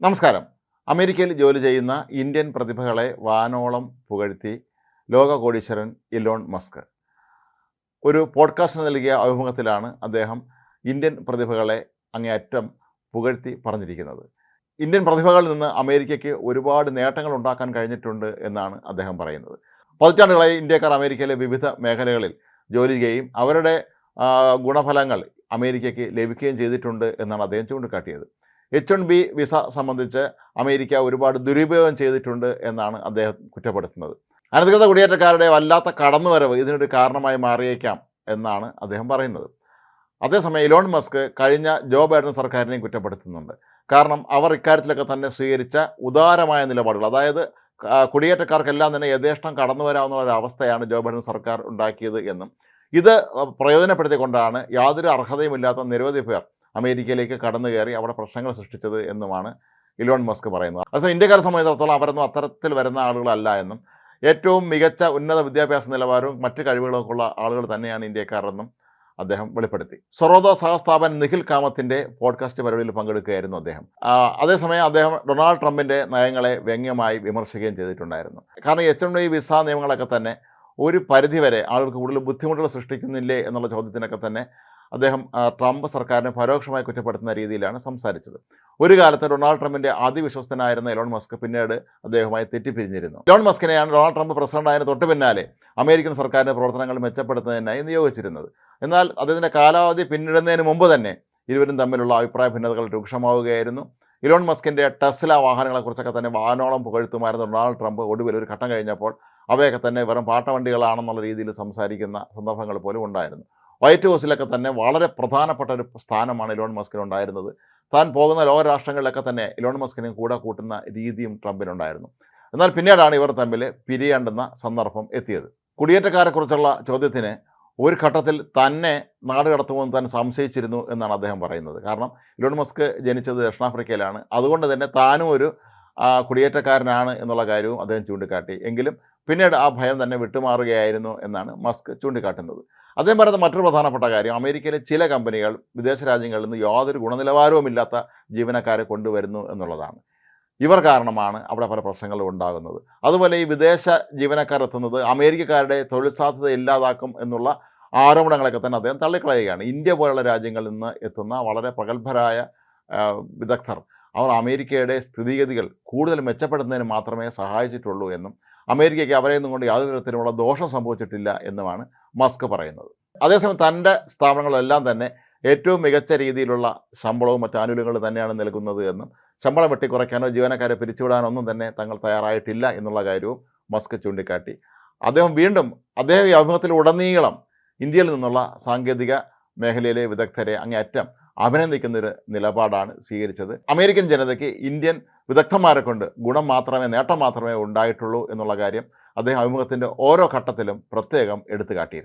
നമസ്കാരം. അമേരിക്കയിൽ ജോലി ചെയ്യുന്ന ഇന്ത്യൻ പ്രതിഭകളെ വാനോളം പുകഴ്ത്തി ലോക കോടീശ്വരൻ ഇലോൺ മസ്ക്. ഒരു പോഡ്കാസ്റ്റിന് നൽകിയ അഭിമുഖത്തിലാണ് അദ്ദേഹം ഇന്ത്യൻ പ്രതിഭകളെ അങ്ങേയറ്റം പുകഴ്ത്തി പറഞ്ഞിരിക്കുന്നത്. ഇന്ത്യൻ പ്രതിഭകളിൽ നിന്ന് അമേരിക്കയ്ക്ക് ഒരുപാട് നേട്ടങ്ങൾ ഉണ്ടാക്കാൻ കഴിഞ്ഞിട്ടുണ്ട് എന്നാണ് അദ്ദേഹം പറയുന്നത്. പതിറ്റാണ്ടുകളായി ഇന്ത്യക്കാർ അമേരിക്കയിലെ വിവിധ മേഖലകളിൽ ജോലി ചെയ്യുകയും അവരുടെ ഗുണഫലങ്ങൾ അമേരിക്കയ്ക്ക് ലഭിക്കുകയും ചെയ്തിട്ടുണ്ട് എന്നാണ് അദ്ദേഹം ചൂണ്ടിക്കാട്ടിയത്. എച്ച് വൺ ബി വിസ സംബന്ധിച്ച് അമേരിക്ക ഒരുപാട് ദുരുപയോഗം ചെയ്തിട്ടുണ്ട് എന്നാണ് അദ്ദേഹം കുറ്റപ്പെടുത്തുന്നത്. അനധികൃത കുടിയേറ്റക്കാരുടെ വല്ലാത്ത കടന്നുവരവ് ഇതിനൊരു കാരണമായി മാറിയേക്കാം എന്നാണ് അദ്ദേഹം പറയുന്നത്. അതേസമയം ഇലോൺ മസ്ക് കഴിഞ്ഞ ജോ ബൈഡൻ സർക്കാരിനെയും കുറ്റപ്പെടുത്തുന്നുണ്ട്. കാരണം അവർ ഇക്കാര്യത്തിലൊക്കെ തന്നെ സ്വീകരിച്ച ഉദാരമായ നിലപാടുകൾ അതായത് കുടിയേറ്റക്കാർക്കെല്ലാം തന്നെ യഥേഷ്ടം കടന്നു വരാവുന്ന ഒരു അവസ്ഥയാണ് ജോ ബൈഡൻ സർക്കാർ ഉണ്ടാക്കിയത് എന്നും ഇത് പ്രയോജനപ്പെടുത്തിക്കൊണ്ടാണ് യാതൊരു അർഹതയുമില്ലാത്ത നിരവധി പേർ അമേരിക്കയിലേക്ക് കടന്നു കയറി അവിടെ പ്രശ്നങ്ങൾ സൃഷ്ടിച്ചത് എന്നുമാണ് ഇലോൺ മസ്ക് പറയുന്നത്. അതേസമയം ഇന്ത്യക്കാരെ സംബന്ധിച്ചിടത്തോളം അവരൊന്നും അത്തരത്തിൽ വരുന്ന ആളുകളല്ല എന്നും ഏറ്റവും മികച്ച ഉന്നത വിദ്യാഭ്യാസ നിലവാരവും മറ്റ് കഴിവുകളൊക്കെ ഉള്ള ആളുകൾ തന്നെയാണ് ഇന്ത്യക്കാരെന്നും അദ്ദേഹം വെളിപ്പെടുത്തി. സൊറോദ സഹസ്ഥാപൻ നിഖിൽ കാമത്തിന്റെ പോഡ്കാസ്റ്റ് പരിപാടിയിൽ പങ്കെടുക്കുകയായിരുന്നു അദ്ദേഹം. അതേസമയം അദ്ദേഹം ഡൊണാൾഡ് ട്രംപിന്റെ നയങ്ങളെ വ്യംഗ്യമായി വിമർശിക്കുകയും ചെയ്തിട്ടുണ്ടായിരുന്നു. കാരണം എച്ച് എം ഡി വിസ നിയമങ്ങളൊക്കെ തന്നെ ഒരു പരിധിവരെ ആളുകൾക്ക് കൂടുതൽ ബുദ്ധിമുട്ടുകൾ സൃഷ്ടിക്കുന്നില്ലേ എന്നുള്ള ചോദ്യത്തിനൊക്കെ തന്നെ അദ്ദേഹം ട്രംപ് സർക്കാരിനെ പരോക്ഷമായി കുറ്റപ്പെടുത്തുന്ന രീതിയിലാണ് സംസാരിച്ചത്. ഒരു കാലത്ത് ഡൊണാൾഡ് ട്രംപിന്റെ അതിവിശ്വസ്തനായിരുന്ന എലോൺ മസ്ക് പിന്നീട് അദ്ദേഹവുമായി തെറ്റിപ്പിരിഞ്ഞിരുന്നു. എലോൺ മസ്കിനെയാണ് ഡൊണാൾഡ് ട്രംപ് പ്രസിഡന്റായതിന് തൊട്ട് പിന്നാലെ അമേരിക്കൻ സർക്കാരിന്റെ പ്രവർത്തനങ്ങൾ മെച്ചപ്പെടുത്തുന്നതിനായി നിയോഗിച്ചിരുന്നത്. എന്നാൽ അദ്ദേഹത്തിന്റെ കാലാവധി പിന്നിടുന്നതിന് മുമ്പ് തന്നെ ഇരുവരും തമ്മിലുള്ള അഭിപ്രായ ഭിന്നതകൾ രൂക്ഷമാവുകയായിരുന്നു. ഇലോൺ മസ്കിന്റെ ടെസ്ല വാഹനങ്ങളെക്കുറിച്ചൊക്കെ തന്നെ വാനോളം പുകഴ്ത്തുമായിരുന്ന ഡൊണാൾഡ് ട്രംപ് ഒടുവിൽ ഒരു ഘട്ടം കഴിഞ്ഞപ്പോൾ അവയൊക്കെ തന്നെ വെറും പാട്ടവണ്ടികളാണെന്നുള്ള രീതിയിൽ സംസാരിക്കുന്ന സന്ദർഭങ്ങൾ പോലും ഉണ്ടായിരുന്നു. വൈറ്റ് ഹൗസിലൊക്കെ തന്നെ വളരെ പ്രധാനപ്പെട്ട ഒരു സ്ഥാനമാണ് ഇലോൺ മസ്കിന് ഉണ്ടായിരുന്നത്. താൻ പോകുന്ന ലോക രാഷ്ട്രങ്ങളിലൊക്കെ തന്നെ ഇലോൺ മസ്കിനെ കൂടെ കൂട്ടുന്ന രീതിയും ട്രംപിനുണ്ടായിരുന്നു. എന്നാൽ പിന്നീടാണ് ഇവർ തമ്മിൽ പിരിയേണ്ടുന്ന സന്ദർഭം എത്തിയത്. കുടിയേറ്റക്കാരെക്കുറിച്ചുള്ള ചോദ്യത്തിന് ഒരു ഘട്ടത്തിൽ തന്നെ നാട് കടത്തുമെന്ന് താൻ സംശയിച്ചിരുന്നു എന്നാണ് അദ്ദേഹം പറയുന്നത്. കാരണം ഇലോൺ മസ്ക് ജനിച്ചത് ദക്ഷിണാഫ്രിക്കയിലാണ്. അതുകൊണ്ട് തന്നെ താനും ഒരു കുടിയേറ്റക്കാരനാണ് എന്നുള്ള കാര്യവും അദ്ദേഹം ചൂണ്ടിക്കാട്ടി. എങ്കിലും പിന്നീട് ആ ഭയം തന്നെ വിട്ടുമാറുകയായിരുന്നു എന്നാണ് മസ്ക് ചൂണ്ടിക്കാട്ടുന്നത്. അദ്ദേഹം പറയുന്ന മറ്റൊരു പ്രധാനപ്പെട്ട കാര്യം. അമേരിക്കയിലെ ചില കമ്പനികൾ വിദേശ രാജ്യങ്ങളിൽ നിന്ന് യാതൊരു ഗുണനിലവാരവുമില്ലാത്ത ജീവനക്കാരെ കൊണ്ടുവരുന്നു എന്നുള്ളതാണ്. ഇവർ കാരണമാണ് അവിടെ പല പ്രശ്നങ്ങളും ഉണ്ടാകുന്നത്. അതുപോലെ ഈ വിദേശ ജീവനക്കാർ എത്തുന്നത് അമേരിക്കക്കാരുടെ തൊഴിൽ സാധ്യത ഇല്ലാതാക്കും എന്നുള്ള ആരോപണങ്ങളൊക്കെ തന്നെ അദ്ദേഹം തള്ളിക്കളയുകയാണ്. ഇന്ത്യ പോലുള്ള രാജ്യങ്ങളിൽ നിന്ന് എത്തുന്ന വളരെ പ്രഗത്ഭരായ വിദഗ്ധർ. അവർ അമേരിക്കയുടെ സ്ഥിതിഗതികൾ കൂടുതൽ മെച്ചപ്പെടുത്തുന്നതിന് മാത്രമേ സഹായിച്ചിട്ടുള്ളൂ എന്നും അമേരിക്കയ്ക്ക് അവരെ നിന്നും കൊണ്ട് യാതൊരു തരത്തിലുമുള്ള ദോഷം സംഭവിച്ചിട്ടില്ല എന്നുമാണ് മസ്ക് പറയുന്നത്. അതേസമയം തന്റെ സ്ഥാപനങ്ങളെല്ലാം തന്നെ ഏറ്റവും മികച്ച രീതിയിലുള്ള ശമ്പളവും മറ്റു ആനുകൂല്യങ്ങളും തന്നെയാണ് നൽകുന്നത് എന്നും ശമ്പളം വെട്ടിക്കുറയ്ക്കാനോ ജീവനക്കാരെ പിരിച്ചുവിടാനോ ഒന്നും തന്നെ തങ്ങൾ തയ്യാറായിട്ടില്ല എന്നുള്ള കാര്യവും മസ്ക് ചൂണ്ടിക്കാട്ടി. അദ്ദേഹം വീണ്ടും അദ്ദേഹം ഈ അഭിമുഖത്തിൽ ഉടനീളം ഇന്ത്യയിൽ നിന്നുള്ള സാങ്കേതിക മേഖലയിലെ വിദഗ്ധരെ അങ്ങേയറ്റം അഭിനന്ദിക്കുന്നൊരു നിലപാടാണ് സ്വീകരിച്ചത്. അമേരിക്കൻ ജനതയ്ക്ക് ഇന്ത്യൻ വിദഗ്ധന്മാരെ കൊണ്ട് ഗുണം മാത്രമേ നേട്ടം മാത്രമേ ഉണ്ടായിട്ടുള്ളൂ എന്നുള്ള കാര്യം അദ്ദേഹം അഭിമുഖത്തിന്റെ ഓരോ ഘട്ടത്തിലും പ്രത്യേകം എടുത്തു കാട്ടിയിരുന്നു.